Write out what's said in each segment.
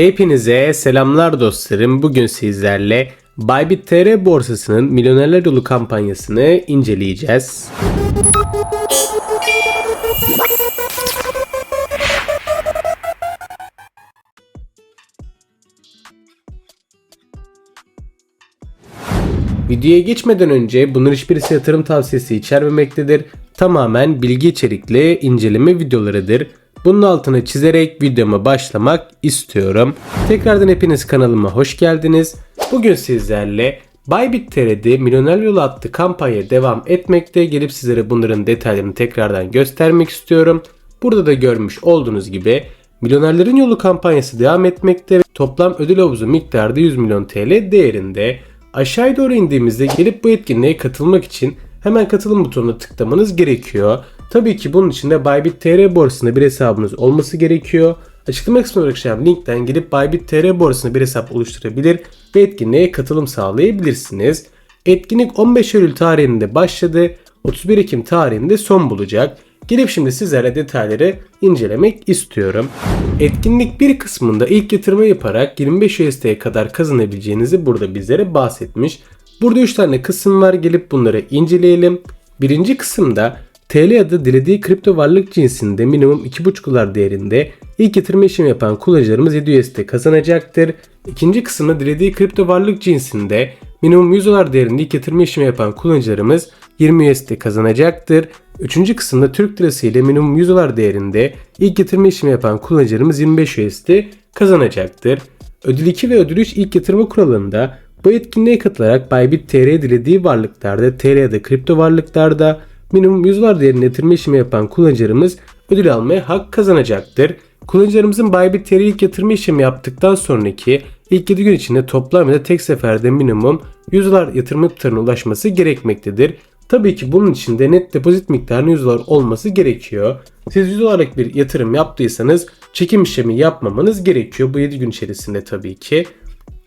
Hepinize selamlar dostlarım. Bugün sizlerle Bybit TR borsasının Milyonerler Yolu kampanyasını inceleyeceğiz. Videoya geçmeden önce bunun hiçbirisi yatırım tavsiyesi içermemektedir. Tamamen bilgi içerikli inceleme videolarıdır. Bunun altını çizerek videoma başlamak istiyorum. Tekrardan hepiniz kanalıma hoş geldiniz. Bugün sizlerle Bybit TR'de Milyoner Yolu adlı kampanya devam etmekte. Gelip sizlere bunların detaylarını tekrardan göstermek istiyorum. Burada da görmüş olduğunuz gibi Milyonerlerin Yolu kampanyası devam etmekte. Toplam ödül havuzu miktarı da 100 milyon TL değerinde. Aşağıya doğru indiğimizde gelip bu etkinliğe katılmak için hemen katılım butonuna tıklamanız gerekiyor. Tabii ki bunun için de Bybit TR borsasında bir hesabınız olması gerekiyor. Açıklama kısmına bırakacağım linkten girip Bybit TR borsasında bir hesap oluşturabilir ve etkinliğe katılım sağlayabilirsiniz. Etkinlik 15 Eylül tarihinde başladı. 31 Ekim tarihinde son bulacak. Gelip şimdi sizlere detayları incelemek istiyorum. Etkinlik bir kısmında ilk yatırımı yaparak 25 USD'ye kadar kazanabileceğinizi burada bizlere bahsetmiş. Burada 3 tane kısım var gelip bunları inceleyelim. Birinci kısımda TL ya da dilediği kripto varlık cinsinde minimum 2,5 dolar değerinde ilk yatırım işlemi yapan kullanıcılarımız 7 USD kazanacaktır. İkinci kısımda dilediği kripto varlık cinsinde minimum 100 dolar değerinde ilk yatırım işlemi yapan kullanıcılarımız 20 USD kazanacaktır. Üçüncü kısımda Türk lirası ile minimum 100 dolar değerinde ilk yatırım işlemi yapan kullanıcılarımız 25 USD kazanacaktır. Ödül 2 ve ödül 3 ilk yatırma kuralında bu etkinliğe katılarak Bybit TR dilediği varlıklarda, TR ya da kripto varlıklarda minimum 100 dolar değerinde yatırım işlemi yapan kullanıcılarımız ödül almaya hak kazanacaktır. Kullanıcılarımızın Bybit TR ilk yatırım işlemi yaptıktan sonraki ilk 7 gün içinde toplam ya tek seferde minimum 100 dolar yatırım tutarına ulaşması gerekmektedir. Tabii ki bunun için de net depozit miktarının 100 dolar olması gerekiyor. Siz 100 dolarlık bir yatırım yaptıysanız çekim işlemi yapmamanız gerekiyor bu 7 gün içerisinde tabii ki.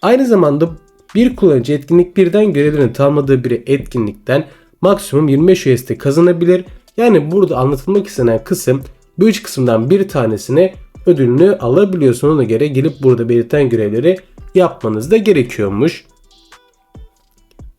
Aynı zamanda bir kullanıcı etkinlik birden görevlerini tamamladığı bir etkinlikten maksimum 25 USD kazanabilir. Yani burada anlatılmak istenen kısım bu üç kısımdan bir tanesine ödülünü alabiliyorsun. Ona göre gelip burada belirten görevleri yapmanız da gerekiyormuş.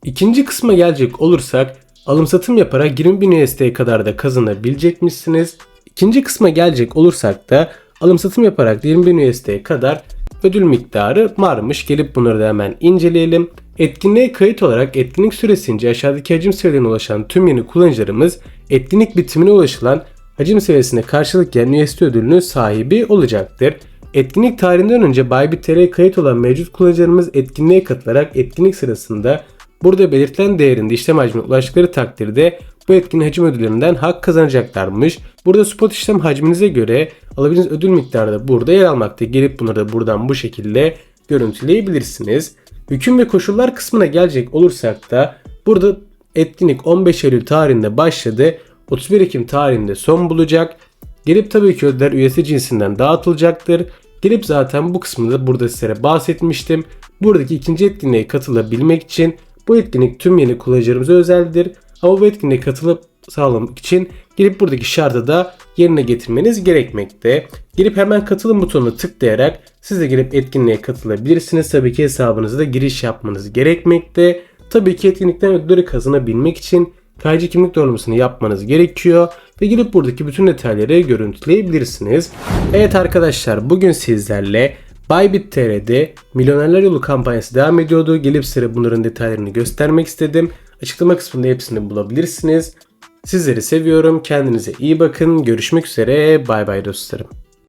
İkinci kısma gelecek olursak alım satım yaparak 20.000 USD'ye kadar da kazanabilecekmişsiniz. İkinci kısma gelecek olursak da alım satım yaparak 20.000 USD'ye kadar ödül miktarı varmış. Gelip bunları da hemen inceleyelim. Etkinliğe kayıt olarak etkinlik süresince aşağıdaki hacim seviyelerine ulaşan tüm yeni kullanıcılarımız etkinlik bitimine ulaşılan hacim seviyesine karşılık gelen USD ödülünün sahibi olacaktır. Etkinlik tarihinden önce Bybit TR'ye kayıt olan mevcut kullanıcılarımız etkinliğe katılarak etkinlik sırasında burada belirtilen değerinde işlem hacmine ulaştıkları takdirde bu etkinlik hacim ödüllerinden hak kazanacaklarmış. Burada spot işlem hacminize göre alabileceğiniz ödül miktarı da burada yer almakta. Gelip bunları da buradan bu şekilde görüntüleyebilirsiniz. Hüküm ve koşullar kısmına gelecek olursak da burada etkinlik 15 Eylül tarihinde başladı. 31 Ekim tarihinde son bulacak. Gelip tabii ki ödüller üyesi cinsinden dağıtılacaktır. Gelip zaten bu kısmında burada sizlere bahsetmiştim. Buradaki ikinci etkinliğe katılabilmek için bu etkinlik tüm yeni kullanıcılarımıza özeldir. Ama bu etkinliğe katılıp sağlamak için gelip buradaki şartı da yerine getirmeniz gerekmekte. Gelip hemen katılım butonuna tıklayarak siz de gelip etkinliğe katılabilirsiniz. Tabii ki hesabınıza da giriş yapmanız gerekmekte. Tabii ki etkinlikten ödülleri kazanabilmek için KYC kimlik doğrulamasını yapmanız gerekiyor ve gelip buradaki bütün detayları görüntüleyebilirsiniz. Evet arkadaşlar bugün sizlerle Bybit TR'de Milyonerler Yolu kampanyası devam ediyordu. Gelip size bunların detaylarını göstermek istedim. Açıklama kısmında hepsini bulabilirsiniz. Sizleri seviyorum. Kendinize iyi bakın. Görüşmek üzere. Bay bay dostlarım.